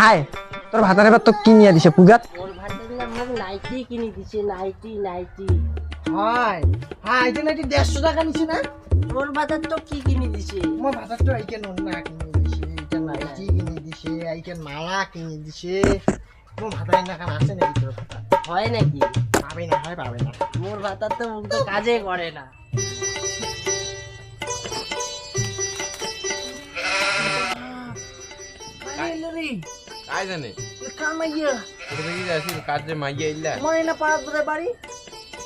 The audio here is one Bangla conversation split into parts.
হাই তোর ভাতার এবার তো কি নিয়ে দিছে পুগাত। ওর ভাইটা মোক নাইটি কিনি দিছে নাইটি নাইটি হয়। হ্যাঁ এটা নাকি দেড়শো টাকা নিছে না? ওর ভাতার তো কি কিনি দিছে? আমার ভাতার তো আইকেন অন্য কিনে দিছে এইটা নাইটি কিনে দিছে আইকেন মালা কিনে দিছে। তোমার ভাতার না কান আছে নাকি তোর হয় নাকি? পাবে না হয় পাবে না। মোর ভাতার তো মুখ তো কাজে করে না। काय পাড়ার বোধহয় বাড়ি?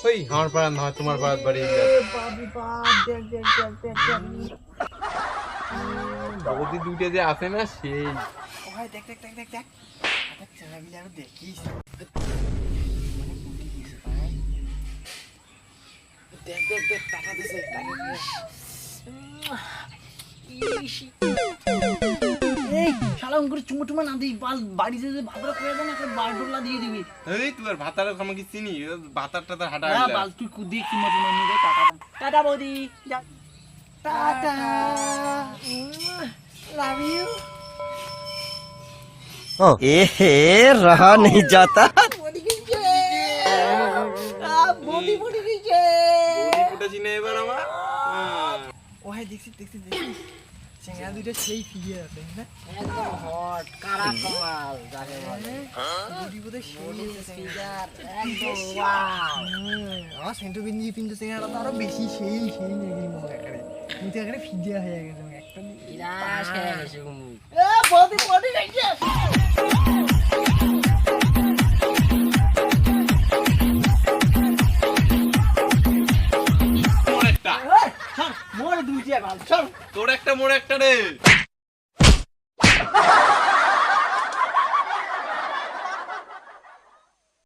ওই আমার পাড়া তোমার বাড়ি যে আছে না সেই। দেখ দেখ দেখ দেখ দেখ। দেখ ছেলেগুলি আরও দেখিস। দেখ দেখ দেখ টাকা দিছে টাকা দিছে করে চুমো টুমো না দিই বাল বাড়িতে যে ভাতরা করে দেন একটা বালডোলা দিয়ে দিবি। এই তুই ভাতার আমাকে চিনি ভাতার টাতার হাঁটা হ্যাঁ বাল তুই কুদি কি মতো না নিবে টাকা টাটা বৌদি যা। টাটা। Love you. এ রহা নেই যাতা। বডি এবার আমার? ও হ্যাঁ দেখছি দেখছি দেখছি। চেঙ্গা দুইটা সেই ফিরিয়ে আছে না? একদম হট কারা কমাল যাকে বলে। বডি বোধহয় সেই ফিগার একদম ওয়াও আ সেন্টু চেঙ্গাটা তো আরও বেশি সেই সেই নেই মনে করে। কিন্তু এখানে হয়ে গেছে একটা ইরাস হয়ে গেছে এ বডি বডি গেছে তোর একটা মোড় একটা রে।